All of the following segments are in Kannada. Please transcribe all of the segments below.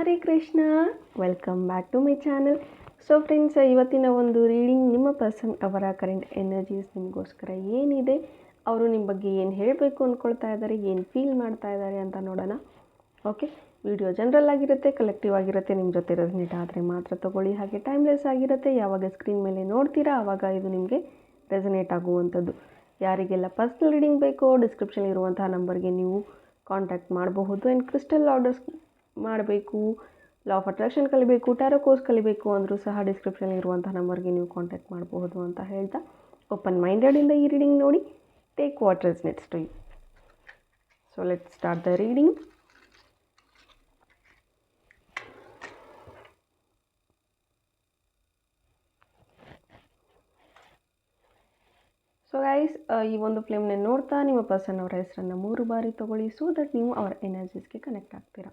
Hare Krishna. Welcome back to my channel so friends ಇವತ್ತಿನ ಒಂದು ರೀಡಿಂಗ್ ನಿಮ್ಮ ಪರ್ಸನ್ ಅವರ ಕರೆಂಟ್ ಎನರ್ಜೀಸ್ ನಿಮಗೋಸ್ಕರ ಏನಿದೆ? ಅವರು ನಿಮ್ಮ ಬಗ್ಗೆ ಏನು ಹೇಳಬೇಕು ಅಂದ್ಕೊಳ್ತಾ ಇದ್ದಾರೆ? ಏನು ಫೀಲ್ ಮಾಡ್ತಾ ಇದ್ದಾರೆ ಅಂತ ನೋಡೋಣ. ಓಕೆ ವಿಡಿಯೋ ಜನರಲ್ ಆಗಿರುತ್ತೆ ಕಲೆಕ್ಟಿವ್ ಆಗಿರುತ್ತೆ ನಿಮ್ಮ ಜೊತೆ ರೆಸನೇಟ್ ಆದರೆ ಮಾತ್ರ ತೊಗೊಳ್ಳಿ. ಹಾಗೆ ಟೈಮ್ಲೆಸ್ ಆಗಿರುತ್ತೆ. ಯಾವಾಗ ಸ್ಕ್ರೀನ್ ಮೇಲೆ ನೋಡ್ತೀರಾ ಆವಾಗ ಇದು ನಿಮಗೆ ರೆಸನೇಟ್ ಆಗುವಂಥದ್ದು. ಯಾರಿಗೆಲ್ಲ ಪರ್ಸ್ನಲ್ ರೀಡಿಂಗ್ ಬೇಕೋ ಡಿಸ್ಕ್ರಿಪ್ಷನ್ ಇರುವಂತಹ ನಂಬರ್ಗೆ ನೀವು ಕಾಂಟ್ಯಾಕ್ಟ್ ಮಾಡಬಹುದು. ಆ್ಯಂಡ್ ಕ್ರಿಸ್ಟಲ್ ಆರ್ಡರ್ಸ್ ಮಾಡಬೇಕು ಲಾ ಆಫ್ ಅಟ್ರಾಕ್ಷನ್ ಕಲಿಬೇಕು ಟ್ಯಾರೋ ಕೋರ್ಸ್ ಕಲಿಬೇಕು ಅಂದರೂ ಸಹ ಡಿಸ್ಕ್ರಿಪ್ಷನ್ ಇರುವಂಥ ನಂಬರ್ಗೆ ನೀವು ಕಾಂಟ್ಯಾಕ್ಟ್ ಮಾಡಬಹುದು ಅಂತ ಹೇಳ್ತಾ ಓಪನ್ ಮೈಂಡೆಡಿಂದ ಈ ರೀಡಿಂಗ್ ನೋಡಿ. Take what needs to you so let start the reading so guys ಈ ಒಂದು ಫ್ಲೇಮ್ನ ನೋಡ್ತಾ ನಿಮ್ಮ ಪರ್ಸನ್ ಅವರ ಹೆಸರನ್ನು ಮೂರು ಬಾರಿ ತಗೊಳ್ಳಿ ಸೊ ದಟ್ ನೀವು ಅವರ ಎನರ್ಜೀಸ್ಗೆ ಕನೆಕ್ಟ್ ಆಗ್ತೀರಾ.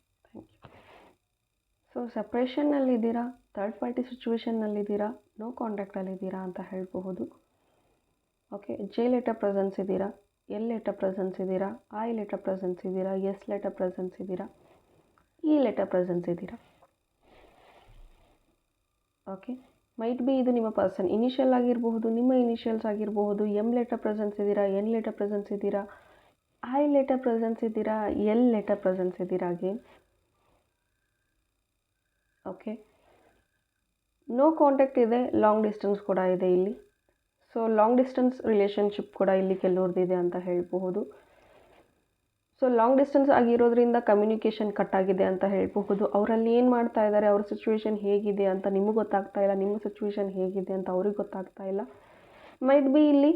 so ಸಪ್ರೇಷನ್ನಲ್ಲಿದ್ದೀರಾ ಥರ್ಡ್ ಪಾರ್ಟಿ ಸಿಚುವೇಷನ್ನಲ್ಲಿದ್ದೀರಾ ನೋ ಕಾಂಟ್ಯಾಕ್ಟಲ್ಲಿದ್ದೀರಾ ಅಂತ ಹೇಳಬಹುದು. ಓಕೆ ಜೆ ಲೆಟರ್ ಪ್ರೆಸೆನ್ಸ್ ಇದ್ದೀರಾ? ಎಲ್ ಲೆಟರ್ ಪ್ರೆಸೆನ್ಸ್ ಇದ್ದೀರಾ? ಐ ಲೆಟರ್ ಪ್ರೆಸೆನ್ಸ್ ಇದ್ದೀರಾ? ಎಸ್ ಲೆಟರ್ ಪ್ರೆಸೆನ್ಸ್ ಇದ್ದೀರಾ? ಈ ಲೆಟರ್ ಪ್ರೆಸೆನ್ಸ್ ಇದ್ದೀರಾ? ಓಕೆ ಮೈಟ್ ಬಿ ಇದು ನಿಮ್ಮ ಪರ್ಸನ್ ಇನಿಷಿಯಲ್ ಆಗಿರಬಹುದು, ನಿಮ್ಮ ಇನಿಷಿಯಲ್ಸ್ ಆಗಿರಬಹುದು ಎಂ ಲೆಟರ್ ಪ್ರೆಸೆನ್ಸ್ ಇದ್ದೀರಾ? ಎನ್ ಲೆಟರ್ ಪ್ರೆಸೆನ್ಸ್ ಇದ್ದೀರಾ? ಐ ಲೆಟರ್ ಪ್ರೆಸೆನ್ಸ್ ಇದ್ದೀರಾ? ಎಲ್ ಲೆಟರ್ ಪ್ರೆಸೆನ್ಸ್ ಇದ್ದೀರಾ? ಅಗೇನ್ ಓಕೆ ನೋ ಕಾಂಟ್ಯಾಕ್ಟ್ ಇದೆ ಲಾಂಗ್ ಡಿಸ್ಟೆನ್ಸ್ ಕೂಡ ಇದೆ ಇಲ್ಲಿ. ಸೊ ಲಾಂಗ್ ಡಿಸ್ಟೆನ್ಸ್ ರಿಲೇಷನ್ಶಿಪ್ ಕೂಡ ಇಲ್ಲಿ ಕೆಲವ್ರದ್ದಿದೆ ಅಂತ ಹೇಳಬಹುದು. ಸೊ ಲಾಂಗ್ ಡಿಸ್ಟೆನ್ಸ್ ಆಗಿರೋದ್ರಿಂದ ಕಮ್ಯುನಿಕೇಷನ್ ಕಟ್ ಆಗಿದೆ ಅಂತ ಹೇಳಬಹುದು. ಅವರಲ್ಲಿ ಏನು ಮಾಡ್ತಾ ಇದ್ದಾರೆ ಅವ್ರ ಸಿಚುವೇಶನ್ ಹೇಗಿದೆ ಅಂತ ನಿಮಗೆ ಗೊತ್ತಾಗ್ತಾ ಇಲ್ಲ, ನಿಮ್ಮ ಸಿಚುವೇಶನ್ ಹೇಗಿದೆ ಅಂತ ಅವ್ರಿಗೆ ಗೊತ್ತಾಗ್ತಾ ಇಲ್ಲ. ಮೈಟ್ ಬಿ ಇಲ್ಲಿ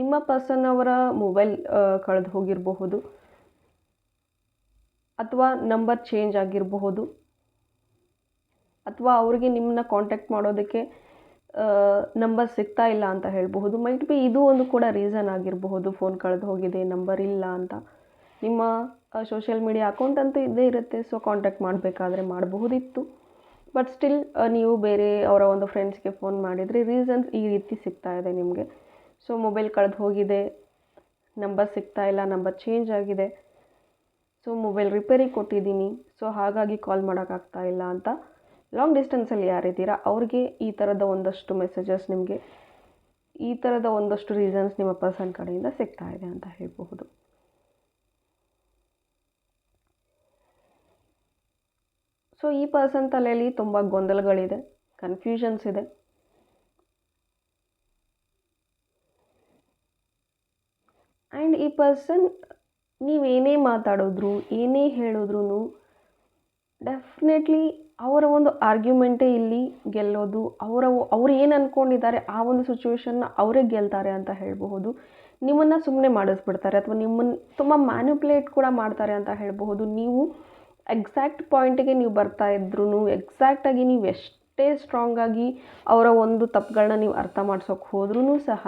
ನಿಮ್ಮ ಪರ್ಸನ್ ಅವರ ಮೊಬೈಲ್ ಕಳೆದು ಹೋಗಿರಬಹುದು. ಅಥವಾ ನಂಬರ್ ಚೇಂಜ್ ಆಗಿರಬಹುದು. ಅಥವಾ ಅವ್ರಿಗೆ ನಿಮ್ಮನ್ನ ಕಾಂಟ್ಯಾಕ್ಟ್ ಮಾಡೋದಕ್ಕೆ ನಂಬರ್ ಸಿಗ್ತಾ ಇಲ್ಲ ಅಂತ ಹೇಳಬಹುದು. ಮೈಟ್ ಬಿ ಇದು ಒಂದು ಕೂಡ ರೀಸನ್ ಆಗಿರಬಹುದು ಫೋನ್ ಕಳೆದು ಹೋಗಿದೆ ನಂಬರ್ ಇಲ್ಲ ಅಂತ. ನಿಮ್ಮ ಸೋಷಿಯಲ್ ಮೀಡಿಯಾ ಅಕೌಂಟ್ ಅಂತೂ ಇದ್ದೇ ಇರುತ್ತೆ ಸೊ ಕಾಂಟ್ಯಾಕ್ಟ್ ಮಾಡಬೇಕಾದ್ರೆ ಮಾಡಬಹುದಿತ್ತು. ಬಟ್ ಸ್ಟಿಲ್ ನೀವು ಬೇರೆ ಅವರ ಒಂದು ಫ್ರೆಂಡ್ಸ್ಗೆ ಫೋನ್ ಮಾಡಿದರೆ ರೀಸನ್ಸ್ ಈ ರೀತಿ ಸಿಗ್ತಾ ಇದೆ ನಿಮಗೆ. ಸೊ ಮೊಬೈಲ್ ಕಳೆದು ಹೋಗಿದೆ ನಂಬರ್ ಸಿಗ್ತಾ ಇಲ್ಲ ನಂಬರ್ ಚೇಂಜ್ ಆಗಿದೆ. ಸೊ ಮೊಬೈಲ್ ರಿಪೇರಿ ಕೊಟ್ಟಿದ್ದೀನಿ ಸೊ ಹಾಗಾಗಿ ಕಾಲ್ ಮಾಡೋಕ್ಕಾಗ್ತಾ ಇಲ್ಲ ಅಂತ. ಲಾಂಗ್ ಡಿಸ್ಟೆನ್ಸಲ್ಲಿ ಯಾರಿದ್ದೀರಾ? ಅವ್ರಿಗೆ ಈ ಥರದ ಒಂದಷ್ಟು ಮೆಸೇಜಸ್ ನಿಮಗೆ, ಈ ಥರದ ಒಂದಷ್ಟು ರೀಸನ್ಸ್ ನಿಮ್ಮ ಪರ್ಸನ್ ಕಡೆಯಿಂದ ಸಿಗ್ತಾ ಇದೆ ಅಂತ ಹೇಳಬಹುದು. ಸೊ ಈ ಪರ್ಸನ್ ತಲೆಯಲ್ಲಿ ತುಂಬ ಗೊಂದಲಗಳಿದೆ ಕನ್ಫ್ಯೂಷನ್ಸ್ ಇದೆ. ಆ್ಯಂಡ್ ಈ ಪರ್ಸನ್ ನೀವೇನೇ ಮಾತಾಡಿದ್ರು, ಏನೇ ಹೇಳಿದ್ರು ಡೆಫಿನೆಟ್ಲಿ ಅವರ ಒಂದು ಆರ್ಗ್ಯುಮೆಂಟೇ ಇಲ್ಲಿ ಗೆಲ್ಲೋದು, ಅವರ ಅವ್ರು ಏನು ಅಂದ್ಕೊಂಡಿದ್ದಾರೆ ಆ ಒಂದು ಸಿಚುವೇಶನ್ನ ಅವರೇ ಗೆಲ್ತಾರೆ ಅಂತ ಹೇಳಬಹುದು. ನಿಮ್ಮನ್ನು ಸುಮ್ಮನೆ ಮಾಡಿಸ್ಬಿಡ್ತಾರೆ ಅಥವಾ ನಿಮ್ಮನ್ನು ತುಂಬ ಮ್ಯಾನುಪ್ಲೇಟ್ ಕೂಡ ಮಾಡ್ತಾರೆ ಅಂತ ಹೇಳಬಹುದು. ನೀವು ಎಕ್ಸಾಕ್ಟ್ ಪಾಯಿಂಟಿಗೆ ನೀವು ಬರ್ತಾ ಇದ್ರೂ ಎಕ್ಸಾಕ್ಟಾಗಿ ನೀವು ಎಷ್ಟೇ ಸ್ಟ್ರಾಂಗಾಗಿ ಅವರ ಒಂದು ತಪ್ಪುಗಳನ್ನ ನೀವು ಅರ್ಥ ಮಾಡ್ಸೋಕ್ಕೆ ಹೋದ್ರೂ ಸಹ,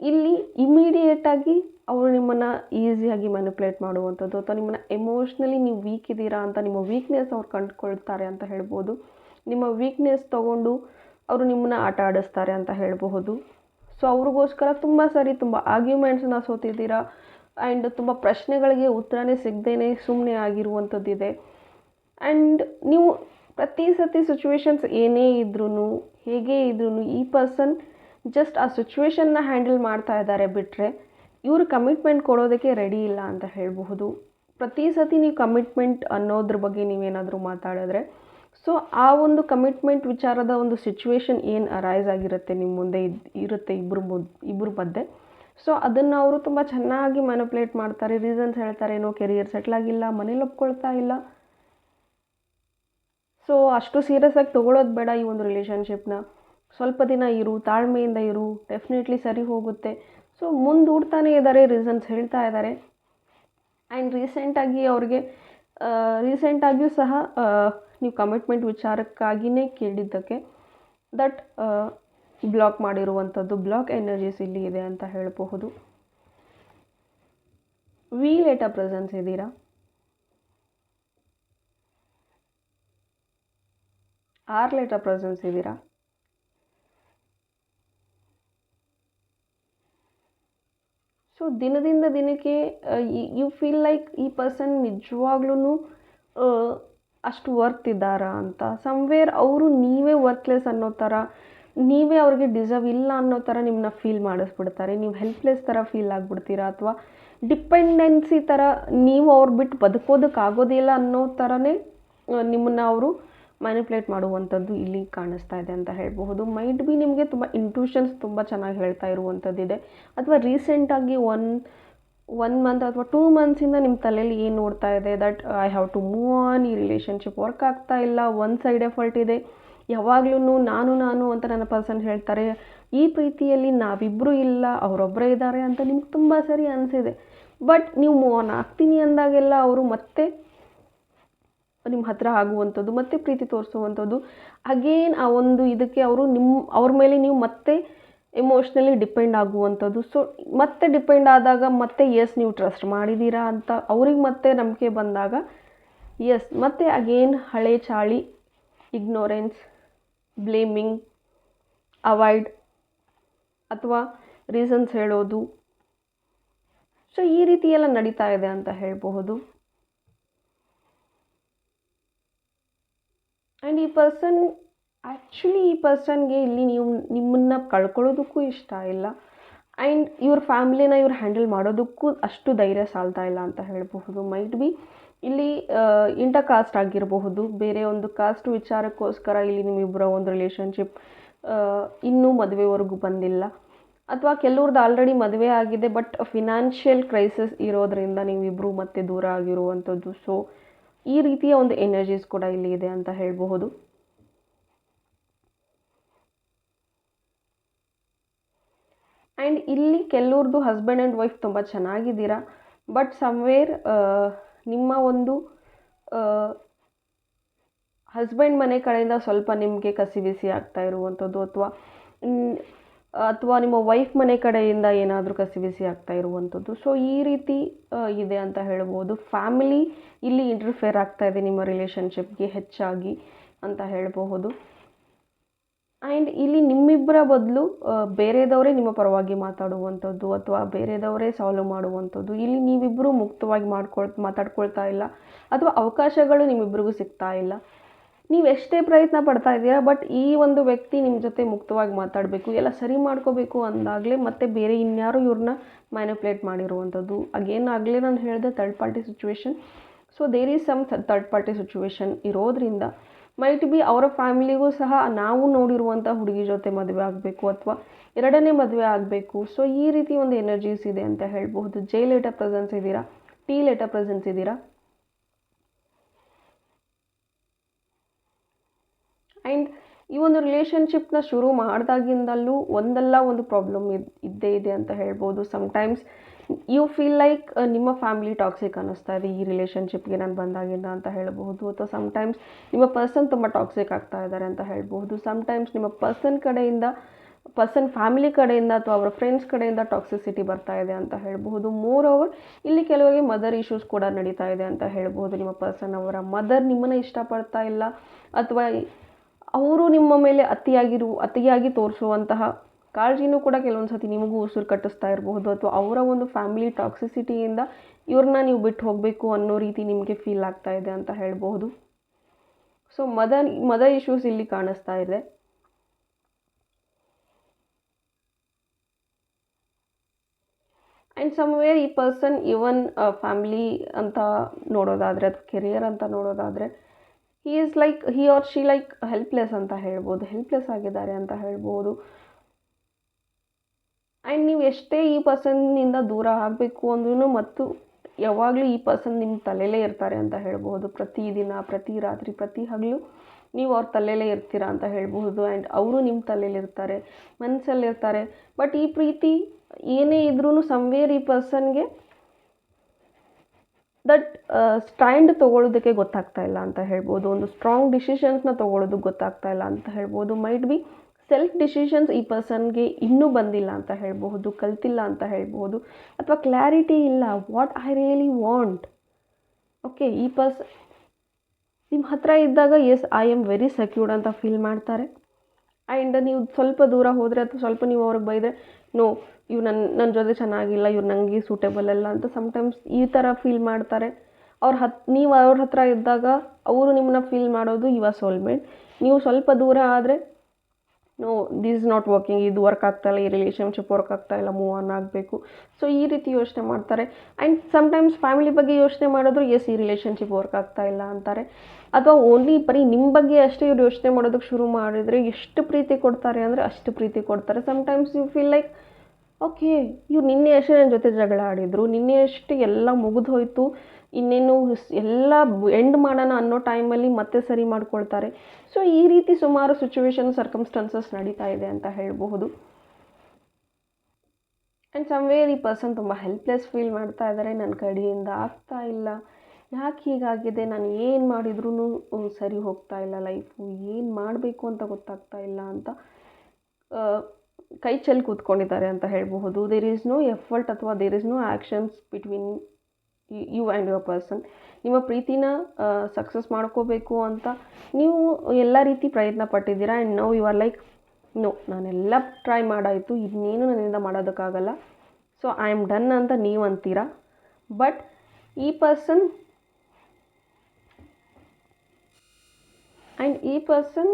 ಇಲ್ಲಿ ಇಮಿಡಿಯೇಟಾಗಿ ಅವರು ನಿಮ್ಮನ್ನು ಈಸಿಯಾಗಿ ಮ್ಯಾನಿಪ್ಯುಲೇಟ್ ಮಾಡುವಂಥದ್ದು ಅಥವಾ ನಿಮ್ಮನ್ನು ಎಮೋಷ್ನಲಿ ನೀವು ವೀಕ್ ಇದ್ದೀರಾ ಅಂತ ನಿಮ್ಮ ವೀಕ್ನೆಸ್ ಅವ್ರು ಕಂಡುಕೊಳ್ತಾರೆ ಅಂತ ಹೇಳ್ಬೋದು. ನಿಮ್ಮ ವೀಕ್ನೆಸ್ ತೊಗೊಂಡು ಅವರು ನಿಮ್ಮನ್ನ ಆಟ ಆಡಿಸ್ತಾರೆ ಅಂತ ಹೇಳಬಹುದು. ಸೊ ಅವ್ರಿಗೋಸ್ಕರ ತುಂಬ ಸರಿ ತುಂಬ ಆರ್ಗ್ಯುಮೆಂಟ್ಸನ್ನ ಸೋತಿದ್ದೀರಾ? ಆ್ಯಂಡ್ ತುಂಬ ಪ್ರಶ್ನೆಗಳಿಗೆ ಉತ್ತರನೇ ಸಿಗದೇನೆ ಸುಮ್ಮನೆ ಆಗಿರುವಂಥದ್ದಿದೆ. ಆ್ಯಂಡ್ ನೀವು ಪ್ರತಿ ಸತಿ ಸಿಚುವೇಶನ್ಸ್ ಏನೇ ಇದ್ರೂ ಹೇಗೆ ಇದ್ರೂ ಈ ಪರ್ಸನ್ ಜಸ್ಟ್ ಆ ಸಿಚುವೇಶನ್ನ ಹ್ಯಾಂಡಲ್ ಮಾಡ್ತಾ ಇದ್ದಾರೆ ಬಿಟ್ಟರೆ ಇವರು ಕಮಿಟ್ಮೆಂಟ್ ಕೊಡೋದಕ್ಕೆ ರೆಡಿ ಇಲ್ಲ ಅಂತ ಹೇಳಬಹುದು. ಪ್ರತಿ ಸತಿ ನೀವು ಕಮಿಟ್ಮೆಂಟ್ ಅನ್ನೋದ್ರ ಬಗ್ಗೆ ನೀವೇನಾದರೂ ಮಾತಾಡಿದ್ರೆ ಸೊ ಆ ಒಂದು ಕಮಿಟ್ಮೆಂಟ್ ವಿಚಾರದ ಒಂದು ಸಿಚುವೇಶನ್ ಏನು ಅರೈಸ್ ಆಗಿರುತ್ತೆ ನಿಮ್ಮ ಮುಂದೆ ಇರುತ್ತೆ ಇಬ್ಬರು ಮುದ್ ಇಬ್ಬರ ಮಧ್ಯೆ. ಸೊ ಅದನ್ನು ಅವರು ತುಂಬ ಚೆನ್ನಾಗಿ ಮ್ಯಾನುಪ್ಲೇಟ್ ಮಾಡ್ತಾರೆ ರೀಸನ್ಸ್ ಹೇಳ್ತಾರೆ, ಏನೋ ಕೆರಿಯರ್ ಸೆಟ್ಲ್ ಆಗಿಲ್ಲ, ಮನೇಲಿ ಒಪ್ಕೊಳ್ತಾ ಇಲ್ಲ. ಸೊ ಅಷ್ಟು ಸೀರಿಯಸ್ ಆಗಿ ತೊಗೊಳೋದು ಬೇಡ ಈ ಒಂದು ರಿಲೇಷನ್ಶಿಪ್ನ ಸ್ವಲ್ಪ ದಿನ ಇರು, ತಾಳ್ಮೆಯಿಂದ ಇರು ಡೆಫಿನೆಟ್ಲಿ ಸರಿ ಹೋಗುತ್ತೆ. ಸೊ ಮುಂದೂಡ್ತಾನೆ ಇದ್ದಾರೆ ರೀಸನ್ಸ್ ಹೇಳ್ತಾ ಇದ್ದಾರೆ. ಆ್ಯಂಡ್ ರೀಸೆಂಟಾಗಿ ಅವ್ರಿಗೆ ರೀಸೆಂಟಾಗಿಯೂ ಸಹ ನೀವು ಕಮಿಟ್ಮೆಂಟ್ ವಿಚಾರಕ್ಕಾಗಿಯೇ ಕೇಳಿದ್ದಕ್ಕೆ ದಟ್ ಬ್ಲಾಕ್ ಮಾಡಿರುವಂಥದ್ದು ಬ್ಲಾಕ್ ಎನರ್ಜೀಸ್ ಇಲ್ಲಿ ಇದೆ ಅಂತ ಹೇಳಬಹುದು. ವಿ ಲೇಟ ಪ್ರೆಸೆನ್ಸ್ ಇದ್ದೀರಾ? ಆರ್ ಲೇಟ ಪ್ರೆಸೆನ್ಸ್ ಇದ್ದೀರಾ? ಸೊ ದಿನದಿಂದ ದಿನಕ್ಕೆ ಯು ಫೀಲ್ ಲೈಕ್ ಈ ಪರ್ಸನ್ ನಿಜವಾಗ್ಲೂ ಅಷ್ಟು ವರ್ತ್ ಇದ್ದಾರಾ ಅಂತ. ಸಮ್ವೇರ್ ಅವರು ನೀವೇ ವರ್ತ್ಲೆಸ್ ಅನ್ನೋ ಥರ ನೀವೇ ಅವ್ರಿಗೆ ಡಿಸರ್ವ್ ಇಲ್ಲ ಅನ್ನೋ ಥರ ನಿಮ್ಮನ್ನ ಫೀಲ್ ಮಾಡಿಸ್ಬಿಡ್ತಾರೆ. ನೀವು ಹೆಲ್ಪ್ಲೆಸ್ ಥರ ಫೀಲ್ ಆಗಿಬಿಡ್ತೀರಾ ಅಥವಾ ಡಿಪೆಂಡೆನ್ಸಿ ಥರ ನೀವು ಅವ್ರು ಬಿಟ್ಟು ಬದುಕೋದಕ್ಕಾಗೋದಿಲ್ಲ ಅನ್ನೋ ಥರನೇ ನಿಮ್ಮನ್ನು ಅವರು ಮ್ಯಾನಿಪ್ಯುಲೇಟ್ ಮಾಡುವಂಥದ್ದು ಇಲ್ಲಿ ಕಾಣಿಸ್ತಾ ಇದೆ ಅಂತ ಹೇಳಬಹುದು. ಮೈಟ್ ಬಿ ನಿಮಗೆ ತುಂಬ ಇಂಟ್ಯೂಷನ್ಸ್ ತುಂಬ ಚೆನ್ನಾಗಿ ಹೇಳ್ತಾ ಇರುವಂಥದ್ದಿದೆ ಅಥವಾ ರೀಸೆಂಟಾಗಿ ಒನ್ ಒನ್ ಮಂತ್ ಅಥವಾ ಟೂ ಮಂತ್ಸಿಂದ ನಿಮ್ಮ ತಲೆಯಲ್ಲಿ ಏನು ನೋಡ್ತಾ ಇದೆ that I have to move on ಈ ರಿಲೇಷನ್ಶಿಪ್ ವರ್ಕ್ ಆಗ್ತಾ ಇಲ್ಲ ಒನ್ ಸೈಡ್ ಎಫರ್ಟ್ ಇದೆ. ಯಾವಾಗ್ಲೂ ನಾನು ನಾನು ಅಂತ ನನ್ನ ಪರ್ಸನ್ ಹೇಳ್ತಾರೆ, ಈ ಪ್ರೀತಿಯಲ್ಲಿ ನಾವಿಬ್ಬರು ಇಲ್ಲ ಅವರೊಬ್ಬರೇ ಇದ್ದಾರೆ ಅಂತ ನಿಮ್ಗೆ ತುಂಬ ಸರಿ ಅನಿಸಿದೆ. ಬಟ್ ನೀವು ಮೂವ್ ಆನ್ ಆಗ್ತೀನಿ ಅಂದಾಗೆಲ್ಲ ಅವರು ಮತ್ತೆ ನಿಮ್ಮ ಹತ್ರ ಆಗುವಂಥದ್ದು, ಮತ್ತೆ ಪ್ರೀತಿ ತೋರಿಸುವಂಥದ್ದು. ಅಗೇನ್ ಆ ಒಂದು ಇದಕ್ಕೆ ಅವರು ನಿಮ್ಮ ಅವ್ರ ಮೇಲೆ ನೀವು ಮತ್ತೆ ಎಮೋಷ್ನಲಿ ಡಿಪೆಂಡ್ ಆಗುವಂಥದ್ದು. ಸೊ ಮತ್ತೆ ಡಿಪೆಂಡ್ ಆದಾಗ ಮತ್ತೆ ಎಸ್ ನೀವು ಟ್ರಸ್ಟ್ ಮಾಡಿದ್ದೀರಾ ಅಂತ ಅವ್ರಿಗೆ ಮತ್ತೆ ನಂಬಿಕೆ ಬಂದಾಗ ಎಸ್ ಮತ್ತೆ ಅಗೇನ್ ಹಳೆ ಚಾಳಿ ಇಗ್ನೋರೆನ್ಸ್ ಬ್ಲೇಮಿಂಗ್ ಅವಾಯ್ಡ್ ಅಥವಾ ರೀಸನ್ಸ್ ಹೇಳೋದು. ಸೊ ಈ ರೀತಿ ಎಲ್ಲ ನಡೀತಾ ಇದೆ ಅಂತ ಹೇಳಬಹುದು. ಆ್ಯಂಡ್ ಈ ಪರ್ಸನ್ ಆ್ಯಕ್ಚುಲಿ ಈ ಪರ್ಸನ್ಗೆ ಇಲ್ಲಿ ನೀವು ನಿಮ್ಮನ್ನು ಕಳ್ಕೊಳ್ಳೋದಕ್ಕೂ ಇಷ್ಟ ಇಲ್ಲ. ಆ್ಯಂಡ್ ಇವ್ರ ಫ್ಯಾಮಿಲಿನ ಇವ್ರು ಹ್ಯಾಂಡಲ್ ಮಾಡೋದಕ್ಕೂ ಅಷ್ಟು ಧೈರ್ಯ ಸಾಲ್ತಾ ಇಲ್ಲ ಅಂತ ಹೇಳಬಹುದು. ಮೈಟ್ ಬಿ ಇಲ್ಲಿ ಇಂಟರ್ ಕಾಸ್ಟ್ ಆಗಿರಬಹುದು. ಬೇರೆ ಒಂದು ಕಾಸ್ಟ್ ವಿಚಾರಕ್ಕೋಸ್ಕರ ಇಲ್ಲಿ ನಿಮ್ಮಿಬ್ಬರ ಒಂದು ರಿಲೇಷನ್ಶಿಪ್ ಇನ್ನೂ ಮದುವೆವರೆಗೂ ಬಂದಿಲ್ಲ. ಅಥವಾ ಕೆಲವ್ರದ್ದು ಆಲ್ರೆಡಿ ಮದುವೆ ಆಗಿದೆ ಬಟ್ ಫಿನಾನ್ಷಿಯಲ್ ಕ್ರೈಸಿಸ್ ಇರೋದರಿಂದ ನೀವಿಬ್ಬರು ಮತ್ತೆ ದೂರ ಆಗಿರುವಂಥದ್ದು. ಸೊ ಈ ರೀತಿಯ ಒಂದು ಎನರ್ಜೀಸ್ ಕೂಡ ಇಲ್ಲಿ ಇದೆ ಅಂತ ಹೇಳಬಹುದು. ಆ್ಯಂಡ್ ಇಲ್ಲಿ ಕೆಲವ್ರದ್ದು ಹಸ್ಬೆಂಡ್ ಆ್ಯಂಡ್ ವೈಫ್ ತುಂಬ ಚೆನ್ನಾಗಿದ್ದೀರಾ? ಬಟ್ ಸಮ್ವೇರ್ ನಿಮ್ಮ ಒಂದು ಹಸ್ಬೆಂಡ್ ಮನೆ ಕಡೆಯಿಂದ ಸ್ವಲ್ಪ ನಿಮಗೆ ಕಸಿ ಬಿಸಿ ಆಗ್ತಾ ಇರುವಂಥದ್ದು ಅಥವಾ ಅಥವಾ ನಿಮ್ಮ ವೈಫ್ ಮನೆ ಕಡೆಯಿಂದ ಏನಾದರೂ ಕಸಿ ಬಿಸಿ ಆಗ್ತಾ ಇರುವಂಥದ್ದು. ಸೊ ಈ ರೀತಿ ಇದೆ ಅಂತ ಹೇಳ್ಬೋದು. ಫ್ಯಾಮಿಲಿ ಇಲ್ಲಿ ಇಂಟರ್ಫೇರ್ ಆಗ್ತಾ ಇದೆ ನಿಮ್ಮ ರಿಲೇಷನ್ಶಿಪ್ಗೆ ಹೆಚ್ಚಾಗಿ ಅಂತ ಹೇಳಬಹುದು. ಆ್ಯಂಡ್ ಇಲ್ಲಿ ನಿಮ್ಮಿಬ್ಬರ ಬದಲು ಬೇರೆದವರೇ ನಿಮ್ಮ ಪರವಾಗಿ ಮಾತಾಡುವಂಥದ್ದು ಅಥವಾ ಬೇರೆದವರೇ ಸಾಲ್ವ್ ಮಾಡುವಂಥದ್ದು. ಇಲ್ಲಿ ನೀವಿಬ್ಬರು ಮುಕ್ತವಾಗಿ ಮಾಡ್ಕೊಳ್, ಮಾತಾಡ್ಕೊಳ್ತಾ ಇಲ್ಲ. ಅಥವಾ ಅವಕಾಶಗಳು ನಿಮ್ಮಿಬ್ಬರಿಗೂ ಸಿಗ್ತಾ ಇಲ್ಲ. ನೀವು ಎಷ್ಟೇ ಪ್ರಯತ್ನ ಪಡ್ತಾ ಇದ್ದೀರಾ ಬಟ್ ಈ ಒಂದು ವ್ಯಕ್ತಿ ನಿಮ್ಮ ಜೊತೆ ಮುಕ್ತವಾಗಿ ಮಾತಾಡಬೇಕು, ಎಲ್ಲ ಸರಿ ಮಾಡ್ಕೋಬೇಕು ಅಂದಾಗಲೇ ಮತ್ತೆ ಬೇರೆ ಇನ್ಯಾರು ಇವ್ರನ್ನ ಮ್ಯಾನಿಪ್ಯುಲೇಟ್ ಮಾಡಿರುವಂಥದ್ದು. ಅಗೇನ್ ಆಗಲೇ ನಾನು ಹೇಳಿದೆ third party situation so there is some third party situation ಇರೋದ್ರಿಂದ ಮೈಟ್ ಬಿ ಅವರ ಫ್ಯಾಮಿಲಿಗೂ ಸಹ ನಾವು ನೋಡಿರುವಂಥ ಹುಡುಗಿ ಜೊತೆ ಮದುವೆ ಆಗಬೇಕು ಅಥವಾ ಎರಡನೇ ಮದುವೆ ಆಗಬೇಕು. ಸೊ ಈ ರೀತಿ ಒಂದು ಎನರ್ಜೀಸ್ ಇದೆ ಅಂತ ಹೇಳಬಹುದು. ಜೆ ಲೇಟರ್ ಪ್ರೆಸೆನ್ಸ್ ಇದ್ದೀರಾ ಟಿ ಲೇಟರ್ ಪ್ರೆಸೆನ್ಸ್ ಇದ್ದೀರಾ ಆ್ಯಂಡ್ ಈ ಒಂದು ರಿಲೇಷನ್ಶಿಪ್ನ ಶುರು ಮಾಡಿದಾಗಿಂದಲೂ ಒಂದಲ್ಲ ಒಂದು ಪ್ರಾಬ್ಲಮ್ ಇದ್ದೇ ಇದೆ ಅಂತ ಹೇಳ್ಬೋದು. ಸಮ್ಟೈಮ್ಸ್ ಯು ಫೀಲ್ ಲೈಕ್ ನಿಮ್ಮ ಫ್ಯಾಮಿಲಿ ಟಾಕ್ಸಿಕ್ ಅನ್ನಿಸ್ತಾ ಇದೆ ಈ ರಿಲೇಷನ್ಶಿಪ್ಗೆ ನಾನು ಬಂದಾಗಿಂದ ಅಂತ ಹೇಳಬಹುದು ಅಥವಾ ಸಮ್ಟೈಮ್ಸ್ ನಿಮ್ಮ ಪರ್ಸನ್ ತುಂಬ ಟಾಕ್ಸಿಕ್ ಆಗ್ತಾ ಇದ್ದಾರೆ ಅಂತ ಹೇಳ್ಬೋದು. ಸಮ್ಟೈಮ್ಸ್ ನಿಮ್ಮ ಪರ್ಸನ್ ಕಡೆಯಿಂದ ಪರ್ಸನ್ ಫ್ಯಾಮಿಲಿ ಕಡೆಯಿಂದ ಅಥವಾ ಅವರ ಫ್ರೆಂಡ್ಸ್ ಕಡೆಯಿಂದ ಟಾಕ್ಸಿಸಿಟಿ ಬರ್ತಾ ಇದೆ ಅಂತ ಹೇಳಬಹುದು ಮೋರ್ ಓವರ್ ಇಲ್ಲಿ ಕೆಲವರಿಗೆ ಮದರ್ ಇಶ್ಯೂಸ್ ಕೂಡ ನಡೀತಾ ಇದೆ ಅಂತ ಹೇಳ್ಬೋದು. ನಿಮ್ಮ ಪರ್ಸನ್ ಅವರ ಮದರ್ ನಿಮ್ಮನ್ನು ಇಷ್ಟಪಡ್ತಾ ಇಲ್ಲ. ಅಥವಾ ಅವರು ನಿಮ್ಮ ಮೇಲೆ ಅತಿಯಾಗಿರು, ಅತಿಯಾಗಿ ತೋರಿಸುವಂತಹ ಕಾಳಜಿನೂ ಕೂಡ ಕೆಲವೊಂದು ಸತಿ ನಿಮಗೂ ಉಸಿರು ಕಟ್ಟಿಸ್ತಾ ಇರಬಹುದು ಅಥವಾ ಅವರ ಒಂದು ಫ್ಯಾಮಿಲಿ ಟಾಕ್ಸಿಸಿಟಿಯಿಂದ ಇವ್ರನ್ನ ನೀವು ಬಿಟ್ಟು ಹೋಗಬೇಕು ಅನ್ನೋ ರೀತಿ ನಿಮಗೆ ಫೀಲ್ ಆಗ್ತಾ ಇದೆ ಅಂತ ಹೇಳಬಹುದು. ಸೊ ಮದರ್ ಮದರ್ ಇಶ್ಯೂಸ್ ಇಲ್ಲಿ ಕಾಣಿಸ್ತಾ ಇದೆ. ಆ್ಯಂಡ್ ಸಮ್ವೇರ್ ಈ ಪರ್ಸನ್ ಇವನ್ ಫ್ಯಾಮಿಲಿ ಅಂತ ನೋಡೋದಾದರೆ ಅಥವಾ ಕೆರಿಯರ್ ಅಂತ ನೋಡೋದಾದರೆ he is like he are she like helpless ಅಂತ ಹೇಳ್ಬೋದು. ಹೆಲ್ಪ್ಲೆಸ್ ಆಗಿದ್ದಾರೆ ಅಂತ ಹೇಳ್ಬೋದು. ಆ್ಯಂಡ್ ನೀವು ಎಷ್ಟೇ ಈ ಪರ್ಸನ್ನಿಂದ ದೂರ ಆಗಬೇಕು ಅಂದ್ರೂ ಮತ್ತು ಯಾವಾಗಲೂ ಈ ಪರ್ಸನ್ ನಿಮ್ಮ ತಲೆಯಲ್ಲೇ ಇರ್ತಾರೆ ಅಂತ ಹೇಳ್ಬೋದು. ಪ್ರತಿದಿನ ಪ್ರತಿ ರಾತ್ರಿ, ಪ್ರತಿ ಹಗಲು ನೀವು ಅವ್ರ ತಲೆಯಲ್ಲೇ ಇರ್ತೀರಾ ಅಂತ ಹೇಳ್ಬೋದು. ಆ್ಯಂಡ್ ಅವರು ನಿಮ್ಮ ತಲೆಯಲ್ಲಿ ಇರ್ತಾರೆ ಮನಸ್ಸಲ್ಲಿರ್ತಾರೆ ಬಟ್ ಈ ಪ್ರೀತಿ ಏನೇ ಇದ್ರೂ ಸಮ್ವೇರ್ ಈ ಪರ್ಸನ್ಗೆ ದಟ್ ಸ್ಟ್ಯಾಂಡ್ ತೊಗೊಳ್ಳೋದಕ್ಕೆ ಗೊತ್ತಾಗ್ತಾ ಇಲ್ಲ ಅಂತ ಹೇಳ್ಬೋದು. ಒಂದು ಸ್ಟ್ರಾಂಗ್ ಡಿಸಿಷನ್ಸ್ನ ತೊಗೊಳ್ಳೋದಕ್ಕೆ ಗೊತ್ತಾಗ್ತಾ ಇಲ್ಲ ಅಂತ ಹೇಳ್ಬೋದು. ಮೈಟ್ ಬಿ ಸೆಲ್ಫ್ ಡಿಸಿಷನ್ಸ್ ಈ ಪರ್ಸನ್ಗೆ ಇನ್ನೂ ಬಂದಿಲ್ಲ ಅಂತ ಹೇಳಬಹುದು, ಕಲ್ತಿಲ್ಲ ಅಂತ ಹೇಳ್ಬೋದು ಅಥವಾ ಕ್ಲಾರಿಟಿ ಇಲ್ಲ what I really want okay ಈ ಪರ್ಸ್ ನಿಮ್ಮ ಹತ್ರ ಇದ್ದಾಗ yes I am very secured ಅಂತ ಫೀಲ್ ಮಾಡ್ತಾರೆ. ಆ್ಯಂಡ್ ನೀವು ಸ್ವಲ್ಪ ದೂರ ಹೋದರೆ ಅಥವಾ ಸ್ವಲ್ಪ ನೀವು ಅವ್ರಿಗೆ ಬೈದರೆ ನೋ ಇವ್ ನನ್ನ ನನ್ನ ಜೊತೆ ಚೆನ್ನಾಗಿಲ್ಲ, ಇವ್ರು ನನಗೆ ಸೂಟೇಬಲ್ ಅಲ್ಲ ಅಂತ ಸಮ್ಟೈಮ್ಸ್ ಈ ಥರ ಫೀಲ್ ಮಾಡ್ತಾರೆ. ಅವ್ರ ಹತ್, ನೀವು ಅವ್ರ ಹತ್ರ ಇದ್ದಾಗ ಅವರು ನಿಮ್ಮನ್ನ ಫೀಲ್ ಮಾಡೋದು ಇವ ಸೋಲ್ಮೇಟ್ ನೀವು ಸ್ವಲ್ಪ ದೂರ ಆದರೆ no this is not working ಇದು ವರ್ಕ್ ಆಗ್ತಾಯಿಲ್ಲ ಈ ರಿಲೇಷನ್ಶಿಪ್ ವರ್ಕ್ ಆಗ್ತಾಯಿಲ್ಲ ಮೂವ್ ಆನ್ ಆಗಬೇಕು. ಸೊ ಈ ರೀತಿ ಯೋಚನೆ ಮಾಡ್ತಾರೆ. ಆ್ಯಂಡ್ ಸಮ್ಟೈಮ್ಸ್ ಫ್ಯಾಮಿಲಿ ಬಗ್ಗೆ ಯೋಚನೆ ಮಾಡಿದ್ರು ಎಸ್ ಈ ರಿಲೇಷನ್ಶಿಪ್ ವರ್ಕ್ ಆಗ್ತಾಯಿಲ್ಲ ಅಂತಾರೆ. ಅಥವಾ ಓನ್ಲಿ ಬರೀ ನಿಮ್ಮ ಬಗ್ಗೆ ಅಷ್ಟೇ ಇವ್ರು ಯೋಚನೆ ಮಾಡೋದಕ್ಕೆ ಶುರು ಮಾಡಿದರೆ ಎಷ್ಟು ಪ್ರೀತಿ ಕೊಡ್ತಾರೆ ಅಂದರೆ ಅಷ್ಟು ಪ್ರೀತಿ ಕೊಡ್ತಾರೆ. Sometimes you feel like okay, ಇವ್ರು ನಿನ್ನೆ ಅಷ್ಟೇ ನನ್ನ ಜೊತೆ ಜಗಳ ಆಡಿದರು, ನಿನ್ನೆ ಅಷ್ಟೇ ಎಲ್ಲ ಮುಗಿದು ಇನ್ನೇನು ಎಲ್ಲ ಎಂಡ್ ಮಾಡೋಣ ಅನ್ನೋ ಟೈಮಲ್ಲಿ ಮತ್ತೆ ಸರಿ ಮಾಡ್ಕೊಳ್ತಾರೆ. ಸೊ ಈ ರೀತಿ ಸುಮಾರು ಸಿಚುವೇಶನ್ ಸರ್ಕಮ್ಸ್ಟಾನ್ಸಸ್ ನಡೀತಾ ಇದೆ ಅಂತ ಹೇಳಬಹುದು. ಆ್ಯಂಡ್ ಸಮ್ವೇರ್ ಈ ಪರ್ಸನ್ ತುಂಬ ಹೆಲ್ಪ್ಲೆಸ್ ಫೀಲ್ ಮಾಡ್ತಾ ಇದ್ದಾರೆ ನನ್ನ ಕಡೆಯಿಂದ ಆಗ್ತಾ ಇಲ್ಲ. ಯಾಕೆ ಹೀಗಾಗಿದೆ? ನಾನು ಏನು ಮಾಡಿದ್ರೂ ಸರಿ ಹೋಗ್ತಾ ಇಲ್ಲ ಲೈಫು ಏನು ಮಾಡಬೇಕು ಅಂತ ಗೊತ್ತಾಗ್ತಾ ಇಲ್ಲ ಅಂತ ಕೈ ಚೆಲ್ಲಿ ಕೂತ್ಕೊಂಡಿದ್ದಾರೆ ಅಂತ ಹೇಳಬಹುದು. ದೇರ್ ಈಸ್ ನೋ ಎಫರ್ಟ್ ಅಥವಾ there is no actions between you and your person ನಿಮ್ಮ ಪ್ರೀತಿನ ಸಕ್ಸಸ್ ಮಾಡ್ಕೋಬೇಕು ಅಂತ ನೀವು ಎಲ್ಲ ರೀತಿ ಪ್ರಯತ್ನ ಪಟ್ಟಿದ್ದೀರಾ? And no you are like no ನಾನೆಲ್ಲ ಟ್ರೈ ಮಾಡಾಯಿತು. ಇನ್ನೇನು ನನ್ನಿಂದ ಮಾಡೋದಕ್ಕಾಗಲ್ಲ. ಸೊ ಐ ಆಮ್ ಡನ್ ಅಂತ ನೀವು ಅಂತೀರಾ? ಬಟ್ ಈ ಪರ್ಸನ್ ಆ್ಯಂಡ್ ಈ ಪರ್ಸನ್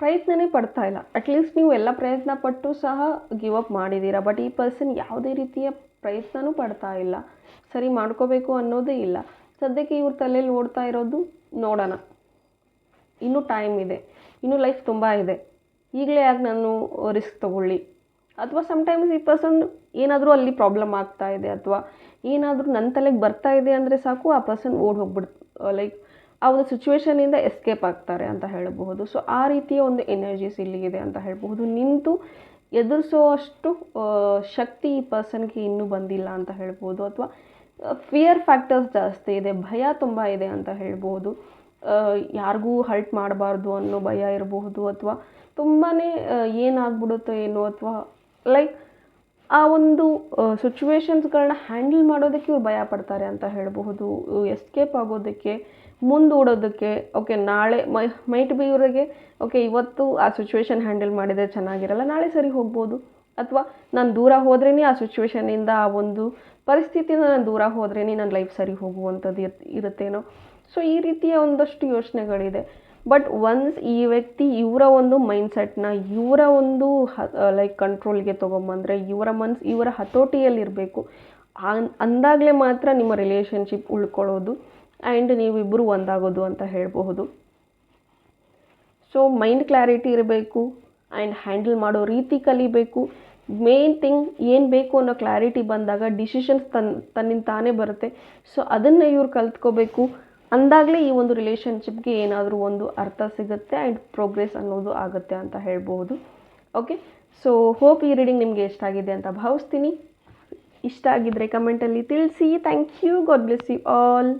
ಪ್ರಯತ್ನನೇ ಪಡ್ತಾ ಇಲ್ಲ. ಅಟ್ಲೀಸ್ಟ್ ನೀವು ಎಲ್ಲ ಪ್ರಯತ್ನ ಪಟ್ಟು ಸಹ ಗಿವ್ ಅಪ್ ಮಾಡಿದ್ದೀರಾ ಬಟ್ ಈ ಪರ್ಸನ್ ಯಾವುದೇ ರೀತಿಯ ಪ್ರಯತ್ನನೂ ಪಡ್ತಾ ಇಲ್ಲ. ಸರಿ ಮಾಡ್ಕೋಬೇಕು ಅನ್ನೋದೇ ಇಲ್ಲ. ಸದ್ಯಕ್ಕೆ ಇವ್ರ ತಲೆಯಲ್ಲಿ ಓಡ್ತಾ ಇರೋದು ನೋಡೋಣ. ಇನ್ನೂ ಟೈಮ್ ಇದೆ. ಇನ್ನೂ ಲೈಫ್ ತುಂಬ ಇದೆ. ಈಗಲೇ ಯಾಕೆ ನಾನು ರಿಸ್ಕ್ ತಗೊಳ್ಳಿ. ಅಥವಾ ಸಮ್ಟೈಮ್ಸ್ ಈ ಪರ್ಸನ್ ಏನಾದರೂ ಅಲ್ಲಿ ಪ್ರಾಬ್ಲಮ್ ಆಗ್ತಾ ಇದೆ. ಅಥವಾ ಏನಾದರೂ ನನ್ನ ತಲೆಗೆ ಬರ್ತಾ ಇದೆ ಅಂದರೆ ಸಾಕು, ಆ ಪರ್ಸನ್ ಓಡ್ ಹೋಗ್ಬಿಡ್ ಲೈಕ್ ಆ ಒಂದು ಸಿಚುವೇಶನಿಂದ ಎಸ್ಕೇಪ್ ಆಗ್ತಾರೆ ಅಂತ ಹೇಳಬಹುದು. ಸೊ ಆ ರೀತಿಯ ಒಂದು ಎನರ್ಜೀಸ್ ಇಲ್ಲಿಗಿದೆ ಅಂತ ಹೇಳಬಹುದು. ನಿಂತು ಎದುರಿಸೋ ಅಷ್ಟು ಶಕ್ತಿ ಈ ಪರ್ಸನ್ಗೆ ಇನ್ನೂ ಬಂದಿಲ್ಲ ಅಂತ ಹೇಳ್ಬೋದು ಅಥವಾ ಫಿಯರ್ ಫ್ಯಾಕ್ಟರ್ಸ್ ಜಾಸ್ತಿ ಇದೆ, ಭಯ ತುಂಬ ಇದೆ ಅಂತ ಹೇಳ್ಬೋದು ಯಾರಿಗೂ ಹರ್ಟ್ ಮಾಡಬಾರ್ದು ಅನ್ನೋ ಭಯ ಇರಬಹುದು. ಅಥವಾ ತುಂಬಾ ಏನಾಗ್ಬಿಡುತ್ತೋ ಏನೋ, ಅಥವಾ ಲೈಕ್ ಆ ಒಂದು ಸಿಚುವೇಶನ್ಸ್ಗಳನ್ನ ಹ್ಯಾಂಡಲ್ ಮಾಡೋದಕ್ಕೆ ಇವ್ರು ಭಯ ಪಡ್ತಾರೆ ಅಂತ ಹೇಳಬಹುದು. ಎಸ್ಕೇಪ್ ಆಗೋದಕ್ಕೆ ಮುಂದೂಡೋದಕ್ಕೆ ಓಕೆ ನಾಳೆ ಮೈ ಮೈಟ್ ಬಿ ಇವರಿಗೆ ಓಕೆ ಇವತ್ತು ಆ ಸಿಚುವೇಶನ್ ಹ್ಯಾಂಡಲ್ ಮಾಡಿದರೆ ಚೆನ್ನಾಗಿರಲ್ಲ, ನಾಳೆ ಸರಿ ಹೋಗ್ಬೋದು. ಅಥವಾ ನಾನು ದೂರ ಹೋದ್ರೇ ಆ ಸಿಚುವೇಶನಿಂದ ಆ ಒಂದು ಪರಿಸ್ಥಿತಿಯಿಂದ ನಾನು ದೂರ ಹೋದ್ರೇ ನನ್ನ ಲೈಫ್ ಸರಿ ಹೋಗುವಂಥದ್ದು ಇರ್, ಇರುತ್ತೇನೋ. ಸೊ ಈ ರೀತಿಯ ಒಂದಷ್ಟು ಯೋಚನೆಗಳಿದೆ. ಬಟ್ ಒನ್ಸ್ ಈ ವ್ಯಕ್ತಿ ಇವರ ಒಂದು ಮೈಂಡ್ಸೆಟ್ನ ಇವರ ಒಂದು ಲೈಕ್ ಕಂಟ್ರೋಲ್ಗೆ ತೊಗೊಂಬಂದರೆ, ಇವರ ಮನ್ಸ್, ಇವರ ಹತೋಟಿಯಲ್ಲಿರಬೇಕು ಅಂದಾಗಲೇ ಮಾತ್ರ ನಿಮ್ಮ ರಿಲೇಷನ್ಶಿಪ್ ಉಳ್ಕೊಳ್ಳೋದು. ಆ್ಯಂಡ್ ನೀವಿಬ್ಬರು ಒಂದಾಗೋದು ಅಂತ ಹೇಳಬಹುದು. ಸೊ ಮೈಂಡ್ ಕ್ಲಾರಿಟಿ ಇರಬೇಕು ಆ್ಯಂಡ್ ಹ್ಯಾಂಡಲ್ ಮಾಡೋ ರೀತಿ ಕಲಿಬೇಕು. ಮೇನ್ ಥಿಂಗ್ ಏನು ಬೇಕು ಅನ್ನೋ ಕ್ಲಾರಿಟಿ ಬಂದಾಗ ಡಿಸಿಷನ್ಸ್ ತನ್ನ ತನ್ನಿಂದ ತಾನೇ ಬರುತ್ತೆ. ಸೊ ಅದನ್ನು ಇವ್ರು ಕಲ್ತ್ಕೋಬೇಕು. ಅಂದಾಗಲೇ ಈ ಒಂದು ರಿಲೇಷನ್ಶಿಪ್ಗೆ ಏನಾದರೂ ಒಂದು ಅರ್ಥ ಸಿಗುತ್ತೆ ಆ್ಯಂಡ್ ಪ್ರೋಗ್ರೆಸ್ ಅನ್ನೋದು ಆಗುತ್ತೆ ಅಂತ ಹೇಳ್ಬೋದು ಓಕೆ ಸೊ ಹೋಪ್ ಈ ರೀಡಿಂಗ್ ನಿಮಗೆ ಇಷ್ಟ ಆಗಿದೆ ಅಂತ ಭಾವಿಸ್ತೀನಿ. ಇಷ್ಟ ಆಗಿದ್ದರೆ ಕಮೆಂಟಲ್ಲಿ ತಿಳಿಸಿ. Thank you God bless you all